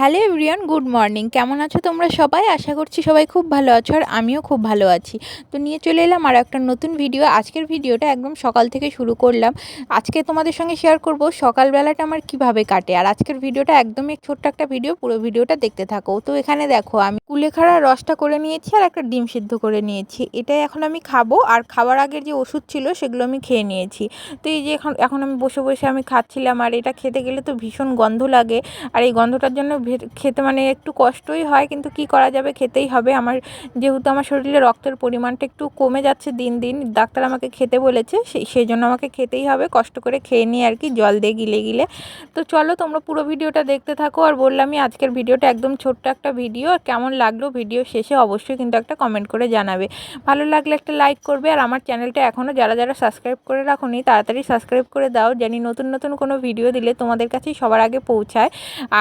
Hello everyone, good morning. কেমন আছো তোমরা সবাই? আশা করছি সবাই খুব ভালো আছো আর আমিও খুব ভালো আছি। তো নিয়ে চলে এলাম আর একটা নতুন ভিডিও। আজকের ভিডিওটা একদম সকাল থেকে শুরু করলাম। আজকে তোমাদের সঙ্গে শেয়ার করব সকালবেলাটা আমার কীভাবে কাটে। আর আজকের ভিডিওটা একদমই ছোট্ট একটা ভিডিও, পুরো ভিডিওটা দেখতে থাকো। তো এখানে দেখো, আমি কুলেখাড়া রসটা করে নিয়েছি আর একটা ডিম সিদ্ধ করে নিয়েছি। এটাই এখন আমি খাব। আর খাবার আগের যে ওষুধ ছিল সেগুলো আমি খেয়ে নিয়েছি। তো এই যে এখন এখন আমি বসে বসে আমি খাচ্ছিলাম। আর এটা খেতে গেলে তো ভীষণ গন্ধ লাগে। আর এই গন্ধটার জন্য খেতে মানে একটু কষ্টই হয়, কিন্তু কি করা যাবে খেতেই হবে। আমার যেহেতু আমার শরীরে রক্তের পরিমাণটা একটু কমে যাচ্ছে দিন দিন, ডাক্তার আমাকে খেতে বলেছে সেই জন্য আমাকে খেতেই হবে, কষ্ট করে খেয়ে নিই আর কি জল দিয়ে গিলে গিলে। তো চলো তোমরা পুরো ভিডিওটা দেখতে থাকো, আর বললামই আজকের ভিডিওটা একদম ছোট্ট একটা ভিডিও, আর কেমন লাগল ভিডিও শেষে অবশ্যই কিন্তু একটা কমেন্ট করে জানাবে। ভালো লাগলে একটা লাইক করবে, আর আমার চ্যানেলটা এখনও যারা যারা সাবস্ক্রাইব করে রাখুনি, তাড়াতাড়ি সাবস্ক্রাইব করে দাও, জানি নতুন নতুন কোনো ভিডিও দিলে তোমাদের কাছেই সবার আগে পৌঁছায়।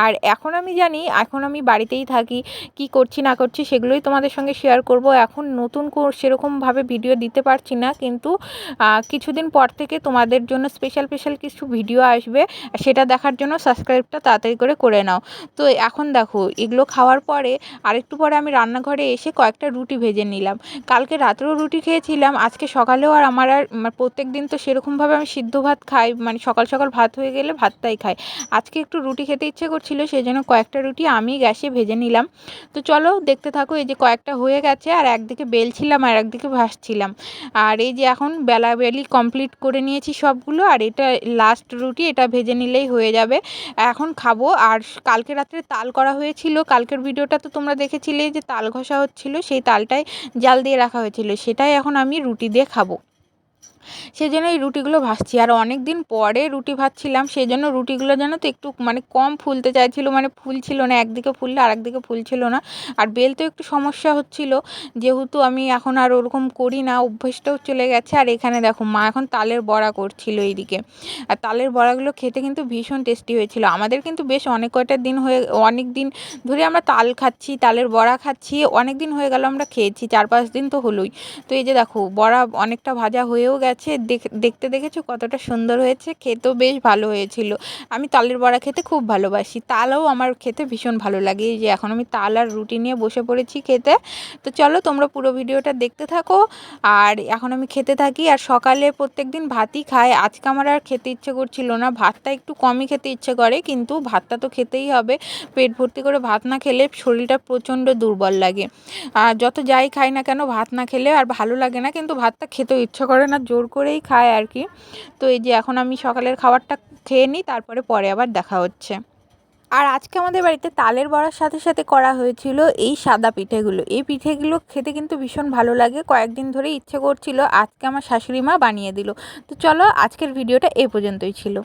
আর এখন আমি জানি, এখন আমি বাড়িতেই থাকি, কি করছি না করছি সেগুলোই তোমাদের সঙ্গে শেয়ার করব। এখন নতুন সেরকমভাবে ভিডিও দিতে পারছি না, কিন্তু কিছুদিন পর থেকে তোমাদের জন্য স্পেশাল স্পেশাল কিছু ভিডিও আসবে, সেটা দেখার জন্য সাবস্ক্রাইবটা তাড়াতাড়ি করে করে নাও। তো এখন দেখো, এগুলো খাওয়ার পরে, আরেকটু পরে আমি রান্নাঘরে এসে কয়েকটা রুটি ভেজে নিলাম। কালকে রাত্রেও রুটি খেয়েছিলাম, আজকে সকালেও আর আমার আর প্রত্যেক দিন তো সেরকমভাবে আমি সিদ্ধ ভাত খাই মানে সকাল সকাল ভাত হয়ে গেলে ভাতটাই খাই। আজকে একটু রুটি খেতে ইচ্ছে করছিল সেই জন্য কয়েকটা রুটি আমি গ্যাসে ভেজে নিলাম। তো চলো দেখতে থাকো, এই যে কয়েকটা হয়ে গেছে আর একদিকে বেলছিলাম আর একদিকে ভাসছিলাম আর এই যে এখন বেলা বেলি কমপ্লিট করে নিয়েছি সবগুলো আর এটা লাস্ট রুটি, এটা ভেজে নিলেই হয়ে যাবে। এখন খাব আর কালকে রাত্রে তাল করা হয়েছিল, কালকের ভিডিওটা তো তোমরা দেখেছিলে যে তাল ঘষা হচ্ছিল, সেই তালটাই জাল দিয়ে রাখা হয়েছিল, সেটাই এখন আমি রুটি দিয়ে খাব। সেই জন্য এই রুটিগুলো ভাজছি। আর অনেক দিন পরে রুটি ভাজছিলাম সেই জন্য রুটিগুলো যেন তো একটু মানে কম ফুলতে চাইছিলো মানে ফুলছিল না, একদিকে ফুললে আর একদিকে ফুলছিল না। আর বেলতেও একটু সমস্যা হচ্ছিল, যেহেতু আমি এখন আর ওরকম করি না, অভ্যেসটাও চলে গেছে। আর এখানে দেখো, মা এখন তালের বড়া করছিল এইদিকে। আর তালের বড়াগুলো খেতে কিন্তু ভীষণ টেস্টি হয়েছিল। আমাদের কিন্তু বেশ অনেক কয়টা দিন হয়ে, অনেক দিন ধরে আমরা তাল খাচ্ছি, তালের বড়া খাচ্ছি, অনেক দিন হয়ে গেল আমরা খেয়েছি, চার পাঁচ দিন তো হলোই। তো এই যে দেখো, বড়া অনেকটা ভাজা হয়েও গেছে। আছে দেখতে দেখেছ কতটা সুন্দর হয়েছে? খেতেও বেশ ভালো হয়েছিল। আমি তালের বড়া খেতে খুব ভালোবাসি। তালও আমার খেতে ভীষণ ভালো লাগে। এই যে এখন আমি তাল আর রুটি নিয়ে বসে পড়েছি খেতে। তো চলো তোমরা পুরো ভিডিওটা দেখতে থাকো। আর এখন আমি খেতে থাকি। আর সকালে প্রত্যেক দিন ভাতই খাই। আজকে আমার আর খেতে ইচ্ছে করছিল না। ভাতটা একটু কমই খেতে ইচ্ছে করে, কিন্তু ভাতটা তো খেতেই হবে। পেট ভর্তি করে ভাত না খেলে শরীরটা প্রচণ্ড দুর্বল লাগে। আর যত যাই খাই না কেন ভাত না খেলে আর ভালো লাগে না। কিন্তু ভাতটা খেতেও ইচ্ছে করে না। জোর করেই খায় আর কি। তো এই যে এখন আমি সকালের খাবারটা খেয়ে নিই, তারপরে পরে আবার দেখা হচ্ছে। আর আজকে আমাদের বাড়িতে তালের বড়ার সাথে সাথে করা হয়েছিল এই সাদা পিঠেগুলো। এই পিঠেগুলো খেতে কিন্তু ভীষণ ভালো লাগে। কয়েকদিন ধরে ইচ্ছে করছিল, আজকে আমার শাশুড়ি মা বানিয়ে দিল। তো চলো আজকের ভিডিওটা এ পর্যন্তই ছিল।